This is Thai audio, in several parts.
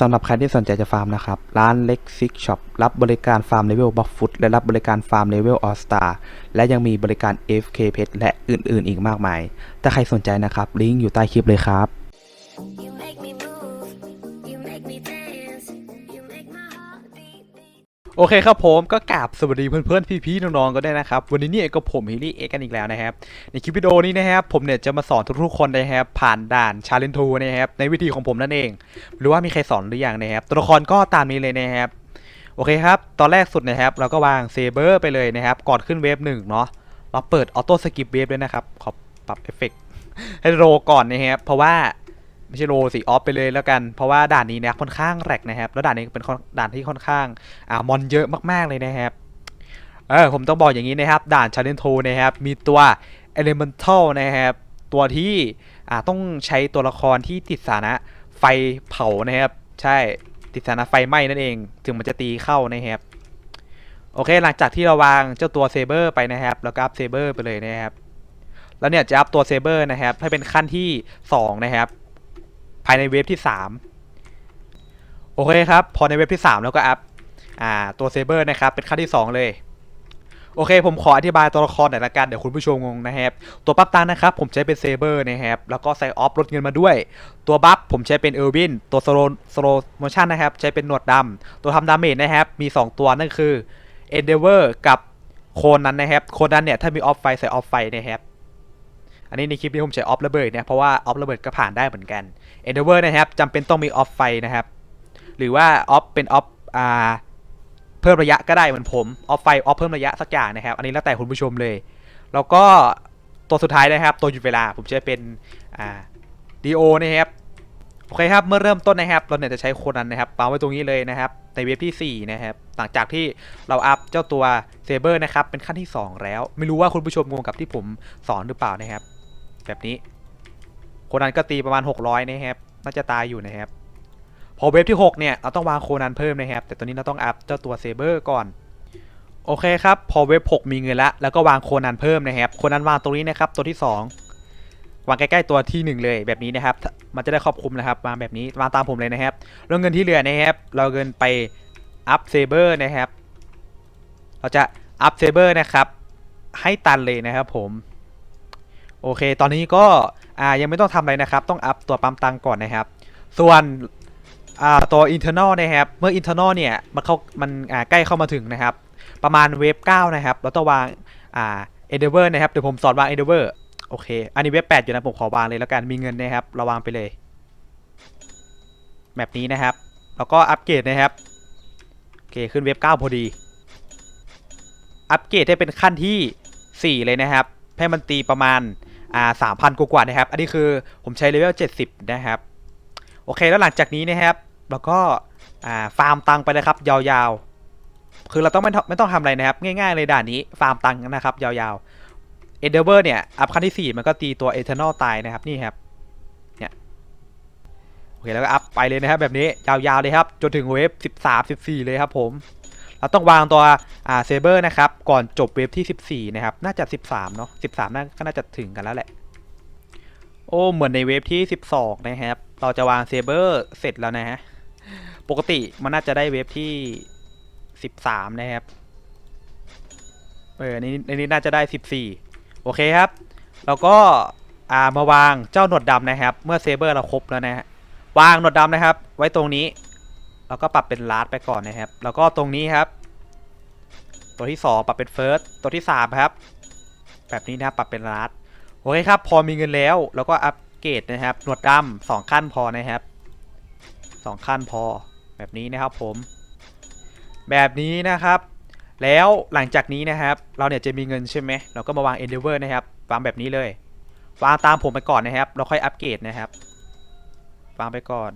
สำหรับใครที่สนใจจะฟาร์มนะครับ ร้านเล็กซิกช็อปรับบริการฟาร์มเลเวลบัฟฟุตและรับบริการฟาร์มเลเวลออสตาและยังมีบริการ FK Pet และอื่นๆ อีกมากมาย ถ้าใครสนใจนะครับ ลิงก์อยู่ใต้คลิปเลยครับ โอเคครับผมก็กราบสวัสดีเพื่อนๆ พี่ๆ น้องๆ ก็ได้นะครับ วันนี้เนี่ยก็ผมฮิลี่เอ็กกันอีกแล้วนะครับ ในคลิปวิดีโอนี้นะครับ ผมเนี่ยจะมาสอนทุกๆคนนะครับ ผ่านด่านชาเลนทูนะครับในวิธีของผมนั่นเอง หรือว่ามีใครสอนหรือยังนะครับ ตัวละครก็ตามนี้เลยนะครับ โอเคครับ ตอนแรกสุดนะครับ เราก็วางเซเบอร์ไปเลยนะครับ ก่อนขึ้นเวฟหนึ่งเนาะเราเปิดออโต้สกิปเวฟด้วยนะครับขอปรับเอฟเฟกต์ให้โรก่อนนะครับเพราะว่า ไม่ใช่โรสิออฟไปเลยแล้วกัน เพราะว่าด่านนี้นี่ยค่อนข้างแรกนะครับ แล้วด่านนี้เป็นด่านที่ค่อนข้างอ่ามอนเยอะมากๆเลยนะครับเออผมต้องบอกอย่างนี้นะครับ ด่านชาเลนโทนะครับ มีตัว Elemental นะครับ ตัวที่อ่าต้องใช้ตัวละครที่ติดสานะไฟเผานะครับ ใช่ติดสานะไฟไหม้นั่นเอง ถึงมันจะตีเข้านะครับ โอเค หลังจากที่เราวางเจ้าตัวเซเบอร์ไปนะครับ แล้วก็อัพเซเบอร์ไปเลยนะครับ แล้วเนี่ยจะอัพตัวเซเบอร์นะครับ ให้เป็นขั้นที่ 2 นะครับ ภายในเว็บที่ 3 โอเคครับ พอในเว็บที่ 3 แล้วก็อัพอ่าตัวเซเบอร์นะครับ เป็นขั้นที่ 2 เลยโอเค ผมขออธิบายตัวละครหน่อยละกัน เดี๋ยวคุณผู้ชมงงนะครับ ตัวปั๊บตังนะครับ ผมใช้เป็นเซเบอร์นะครับ แล้วก็ใส่ออฟลดเงินมาด้วย ตัวบัฟผมใช้เป็นเออร์วิน ตัวสโลสโลโมชั่นนะครับ ใช้เป็นหนวดดำตัวทำดาเมจนะครับ มี 2 ตัวนั่นคือเอนเดเวอร์กับโคนนั้นนะครับ โคนนั้นเนี่ย ถ้ามีออฟไฟใส่ออฟไฟนะครับ อันนี้ในคลิปนี้ผมใช้ออฟระเบิดเนี่ยเพราะว่าออฟระเบิดก็ผ่านได้เหมือนกัน Endeavor นะครับจำเป็นต้องมีออฟไฟนะครับ หรือว่าออฟเป็นออฟอ่าเพิ่มระยะก็ได้เหมือนผมออฟไฟออฟเพิ่มระยะสักอย่างนะครับ อันนี้แล้วแต่คุณผู้ชมเลย แล้วก็ตัวสุดท้ายนะครับ ตัวหยุดเวลาผมจะเป็นอ่าดีโอนะครับโอเคครับ เมื่อเริ่มต้นนะครับ เราเนี่ยจะใช้โคนันนะครับวางไว้ตรงนี้เลยนะครับ ในเว็บที่ 4 นะครับ หลังจากที่เราอัพเจ้าตัวเซเบอร์นะครับ เป็นขั้นที่ 2 แล้ว ไม่รู้ว่าคุณผู้ชมงงกับที่ผมสอนหรือเปล่านะครับ แบบนี้โคนันก็ตีประมาณ 600นะครับน่าจะตายอยู่นะครับ พอเวฟที่ 6 เนี่ย เราต้องวางโคนันเพิ่มนะครับ แต่ตอนนี้เราต้องอัพเจ้าตัวเซเบอร์ก่อน โอเคครับ พอเวฟ6 มีเงินล้วแล้วก็วางโคนันเพิ่มนะครับ โคนันวางตรงนี้นะครับ ตัวที่ 2 วางใกล้ๆตัวที่ 1 เลยแบบนี้นะครับ มันจะได้ครอบคลุมนะครับ วางแบบนี้ วางตามผมเลยนะครับแล้วเงินที่เหลือนะครับ เราเงินไปอัพเซเบอร์นะครับ เราจะอัพเซเบอร์นะครับ ให้ตันเลยนะครับผม โอเค ตอนนี้ก็อ่ายังไม่ต้องทำอะไรนะครับ ต้องอัพตัวปั๊มตังก่อนนะครับ ส่วนอ่าตัว internal นะครับ เมื่อ internal เนี่ยมันเข้ามันอ่าใกล้เข้ามาถึงนะครับ ประมาณเวฟ9นะครับเราต้องวางอ่า endeavor นะครับเดี๋ยวผมสอนวาง endeavor โอเค อันนี้เวฟ8อยู่นะผมขอวางเลยแล้วกันมีเงินนะครับเราวางไปเลยแบบนี้นะครับ แล้วก็อัปเกรดนะครับโอเคขึ้นเวฟ9พอดี อัปเกรดให้เป็นขั้นที่ 4 เลยนะครับ ให้มันตีประมาณ อ่าสามพันกว่าๆนะครับ อันนี้คือผมใช้เลเวล70นะครับ โอเคแล้วหลังจากนี้นะครับเราก็อ่าฟาร์มตังไปเลยครับ ยาวๆ คือเราต้องไม่ต้องไม่ต้องทำอะไรนะครับ ง่ายๆเลยด่านนี้ฟาร์มตังนะครับ ยาวๆ Endeavor เนี่ย อัพขั้นที่4มันก็ตีตัว Eternal ตายนะครับนี่ครับเนี่ยโอเคแล้วก็อัพไปเลยนะครับแบบนี้ยาวๆเลยครับ จนถึงเวฟ13 14เลยครับผม เราต้องวางตัวอ่าเซเบอร์นะครับ ก่อนจบเวฟที่ 14 นะครับ น่าจะ 13 เนาะ13น่าก็น่าจะถึงกันแล้วแหละ โอ้เหมือนในเวฟที่ 12 นะครับ เราจะวางเซเบอร์เสร็จแล้วนะฮะ ปกติมันน่าจะได้เวฟที่ 13 นะครับ เออในนี้ในนี้น่าจะได้ 14 โอเคครับ แล้วก็อ่ามาวางเจ้าหนวดดำนะครับ เมื่อเซเบอร์เราครบแล้วนะฮะ วางหนวดดำนะครับ ไว้ตรงนี้ แล้วก็ปรับเป็นลาร์ดไปก่อนนะครับ แล้วก็ตรงนี้ครับ ตัวที่ 2 ปรับเป็นเฟิร์สตัวที่ 3 ครับ แบบนี้นะครับปรับเป็นลาร์ดโอเคครับ พอมีเงินแล้ว แล้วก็อัปเกรดนะครับ หนวดดำสองขั้นพอนะครับสองขั้นพอ แบบนี้นะครับผม แบบนี้นะครับ แล้วหลังจากนี้นะครับ เราเนี่ยจะมีเงินใช่ไหมเราก็มาวาง Endeavor นะครับ วางแบบนี้เลย วางตามผมไปก่อนนะครับ เราค่อยอัปเกรดนะครับ วางไปก่อน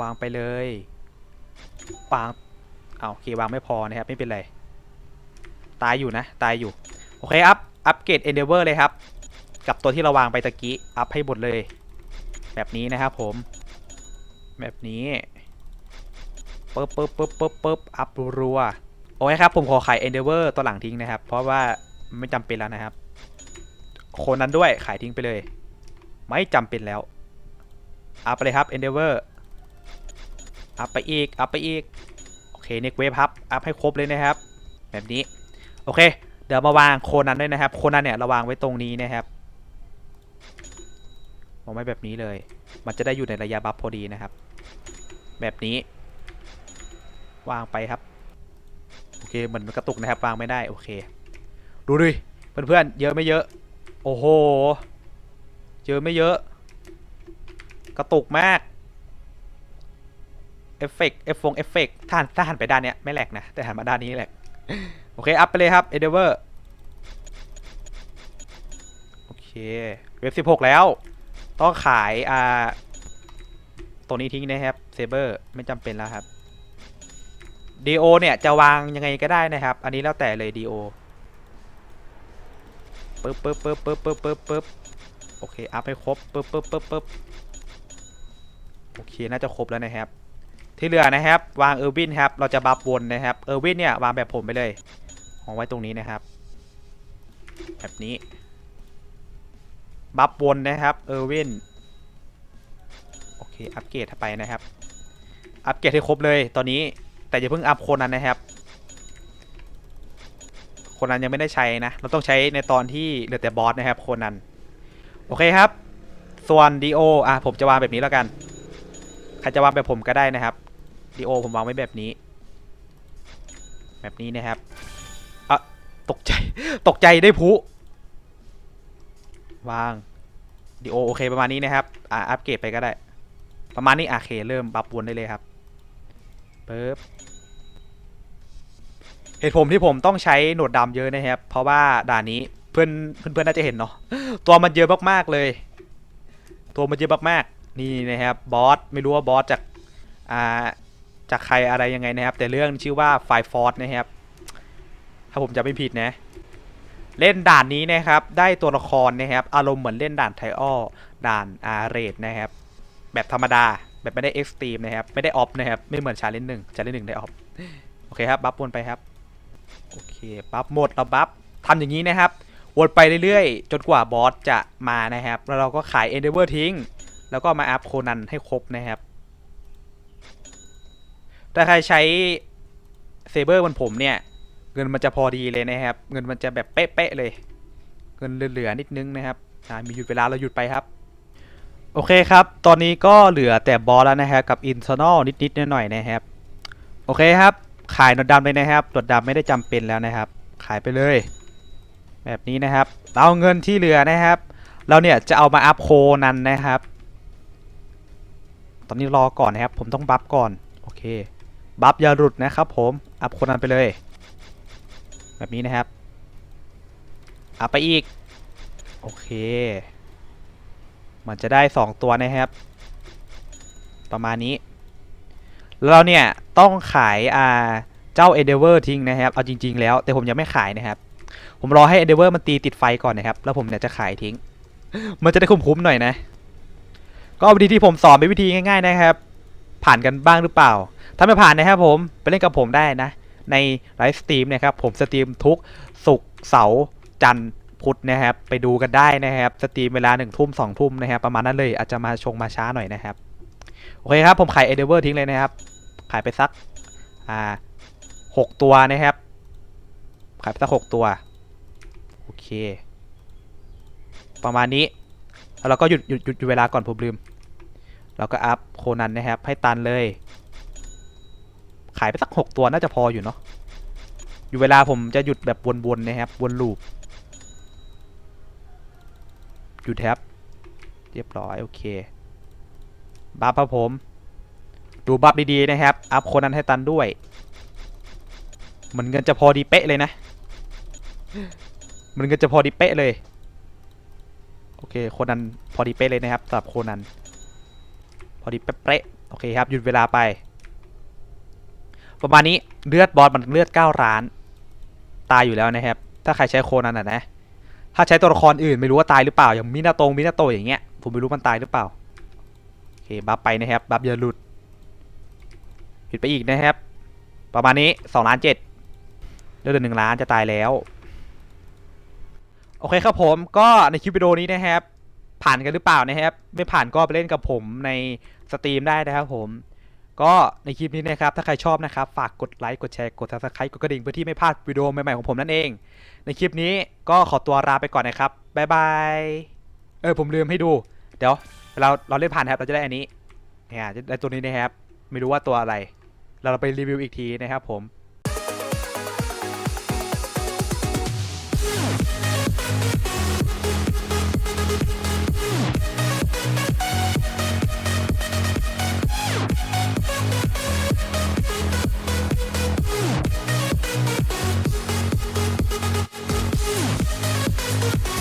วางไปเลยวางเอาโอเควางไม่พอนะครับไม่เป็นไร ตายอยู่นะ ตายอยู่ โอเคอัพอัปเกรด Endeavor เลยครับ กับตัวที่เราวางไปตะกี้ อัพให้หมดเลย แบบนี้นะครับผม แบบนี้ปึ๊บปึ๊บปึ๊บปึ๊บปึ๊บอัพรัวโอเคครับ ผมขอขาย Endeavor ตัวหลังทิ้งนะครับ เพราะว่าไม่จำเป็นแล้วนะครับ คนนั้นด้วยขายทิ้งไปเลย ไม่จำเป็นแล้วอัพไปเลยครับ Endeavor อัพไปอีก อัพไปอีก โอเคเน็กเวฟครับ อัพให้ครบเลยนะครับ แบบนี้ โอเค เดี๋ยวมาวางโคนันด้วยนะครับ โคนันเนี่ยเราวางไว้ตรงนี้นะครับวางไว้แบบนี้เลย มันจะได้อยู่ในระยะบัฟพอดีนะครับ แบบนี้ วางไปครับ โอเคเหมือนมันกระตุกนะครับ วางไม่ได้ โอเค ดูดิ เพื่อนๆ เยอะไม่เยอะ โอ้โห เยอะไม่เยอะ กระตุกมาก เอฟเฟกต์เอฟฟงเอฟเฟกต์ถ้าถ้าหันไปด้านเนี้ยไม่แหลกนะ แต่หันมาด้านนี้แหลกโอเค อัพไปเลยครับเอเดเวอร์โอเค เว็บ16แล้ว ต้องขาย อ่า ตัวนี้ทิ้งนะครับเซเบอร์ไม่จำเป็นแล้วครับ DO เนี่ย จะวางยังไงก็ได้นะครับ อันนี้แล้วแต่เลย DO ปึ๊บปึ๊บปึ๊บปึ๊บปึ๊บปึ๊บปึ๊บโอเค อัพให้ครบปึ๊บปึ๊บปึ๊บปึ๊บโอเค น่าจะครบแล้วนะครับ ที่เหลือนะครับ วางเออร์วินครับ เราจะบัฟวนนะครับ เออร์วินเนี่ยวางแบบผมไปเลย วางไว้ตรงนี้นะครับ แบบนี้ บัฟวนนะครับ เออร์วิน โอเค อัปเกรดไปนะครับ อัปเกรดให้ครบเลยตอนนี้ แต่อย่าเพิ่งอัพคนนั้นนะครับ คนนั้นยังไม่ได้ใช้นะ เราต้องใช้ในตอนที่เหลือแต่บอสนะครับคนนั้น โอเคครับ ส่วน DO อะผมจะวางแบบนี้แล้วกันใครจะวางแบบผมก็ได้นะครับ DO ผมวางไว้แบบนี้ แบบนี้นะครับอะตกใจ ตกใจได้ผู้วาง DO โอโอเคประมาณนี้นะครับ อะอัปเกรดไปก็ได้ ประมาณนี้อะเคเริ่มบัฟวนได้เลยครับปึ๊บเหตุผมที่ผมต้องใช้หนวดดำเยอะนะครับ เพราะว่าด่านนี้เพื่อนเพื่อนๆน่าจะเห็นเนาะตัวมันเยอะมากๆเลย ตัวมันเยอะมากๆนี่นะครับบอสไม่รู้ว่าบอสจากอ่า จากใครอะไรยังไงนะครับ แต่เรื่องชื่อว่าไฟฟอร์สนะครับ ถ้าผมจะไม่ผิดนะ เล่นด่านนี้นะครับ ได้ตัวละครนะครับ อารมณ์เหมือนเล่นด่านไทออด่านอาเรดนะครับ แบบธรรมดา แบบไม่ได้เอ็กซ์ตรีมนะครับ ไม่ได้ออฟนะครับ ไม่เหมือนชาเลนจ์หนึ่งชาเลนจ์หนึ่งได้ออฟ โอเคครับบัฟวนไปครับ โอเคบัฟหมดเราบัฟทำอย่างนี้นะครับวนไปเรื่อยๆ จนกว่าบอสจะมานะครับ แล้วเราก็ขาย Endeavor ทิ้ง แล้วก็มาอัพโคนันให้ครบนะครับ ถ้าใครใช้เซเบอร์บนผมเนี่ย เงินมันจะพอดีเลยนะครับ เงินมันจะแบบเป๊ะๆเลย เงินเหลือๆนิดนึงนะครับมีหยุดเวลาเราหยุดไปครับ โอเคครับ ตอนนี้ก็เหลือแต่บอสแล้วนะครับกับ internal นิดๆหน่อยๆนะครับ โอเคครับ ขายหนวดดำเลยนะครับหนวดดำไม่ได้จำเป็นแล้วนะครับ ขายไปเลย แบบนี้นะครับ เอาเงินที่เหลือนะครับ เราเนี่ยจะเอามาอัพโคนันนะครับ ตอนนี้รอก่อนนะครับ ผมต้องบัฟก่อน โอเค บัฟอย่าหลุดนะครับผมอัพคนันไปเลย แบบนี้นะครับอัพไปอีก โอเค มันจะได้ 2 ตัวนะครับ ประมาณนี้ แล้วเราเนี่ย ต้องขายอ่าเจ้า Endeavor ทิ้งนะครับ เอาจริง ๆ แล้ว แต่ผมยังไม่ขายนะครับ ผมรอให้ Endeavor มันตีติดไฟก่อนนะครับ แล้วผมเนี่ยจะขายทิ้ง มันจะได้คุ้มๆหน่อยนะ ก็วิธีที่ผมสอนเป็นวิธีง่าย ๆ นะครับ ผ่านกันบ้างหรือเปล่า ถ้าไม่ผ่านนะครับผมไปเล่นกับผมได้นะ ในไลฟ์สตรีมนะครับผมสตรีมทุกศุกร์เสาร์จันทร์พุธนะครับไปดูกันได้นะครับสตรีมเวลาหนึ่งทุ่มสองทุ่มนะครับประมาณนั้นเลยอาจจะมาชงมาช้าหน่อยนะครับโอเคครับผมขาย Endeavor ทิ้งเลยนะครับ ขายไปสักอ่าหกตัวนะครับ ขายไปสักหกตัวโอเค ประมาณนี้แล้วเราก็หยุดหยุดหยุดเวลาก่อนผมลืม เราก็อัพโคนันนะครับ ให้ตันเลย ขายไปสักหกตัวน่าจะพออยู่เนาะอยู่เวลาผมจะหยุดแบบวนๆนะครับวนลูปหยุดแท็บเรียบร้อยโอเคบัฟครับผม ดูบัฟดีๆนะครับ อัพโคนันให้ตันด้วย เหมันเงินจะพอดีเป๊ะเลยนะมันเงินจะพอดีเป๊ะเลย โอเคโคนันพอดีเป๊ะเลยนะครับสำหรับโคนันพอดีเป๊ะโอเคครับหยุดเวลาไป ประมาณนี้เลือดบอสมันเลือด9ล้าน ตายอยู่แล้วนะครับ ถ้าใครใช้โคนันอะนะถ้าใช้ตัวละครอื่นไม่รู้ว่าตายหรือเปล่าอย่างมินาโตงมินาโตอย่างเงี้ยผมไม่รู้มันตายหรือเปล่าโอเคบัฟไปนะครับบัฟอย่าหลุดผิดไปอีกนะครับ ประมาณนี้สองล้านเจ็ดเลือดหนึ่งล้านจะตายแล้ว โอเคครับผมก็ในคลิปวิดีโอนี้นะครับ ผ่านกันหรือเปล่านะครับ ไม่ผ่านก็ไปเล่นกับผมในสตรีมได้นะครับผม ก็ในคลิปนี้นะครับ ถ้าใครชอบนะครับ ฝากกดไลค์ กดแชร์ กด subscribe กดกระดิ่งเพื่อที่ไม่พลาดวิดีโอใหม่ๆของผมนั่นเอง ในคลิปนี้ก็ขอตัวลาไปก่อนนะครับ บ๊ายบาย เออผมลืมให้ดู เดี๋ยวเราเราเล่นผ่านนะครับเราจะได้อันนี้เนี่ยจะได้ตัวนี้นะครับ ไม่รู้ว่าตัวอะไร เราไปรีวิวอีกทีนะครับผม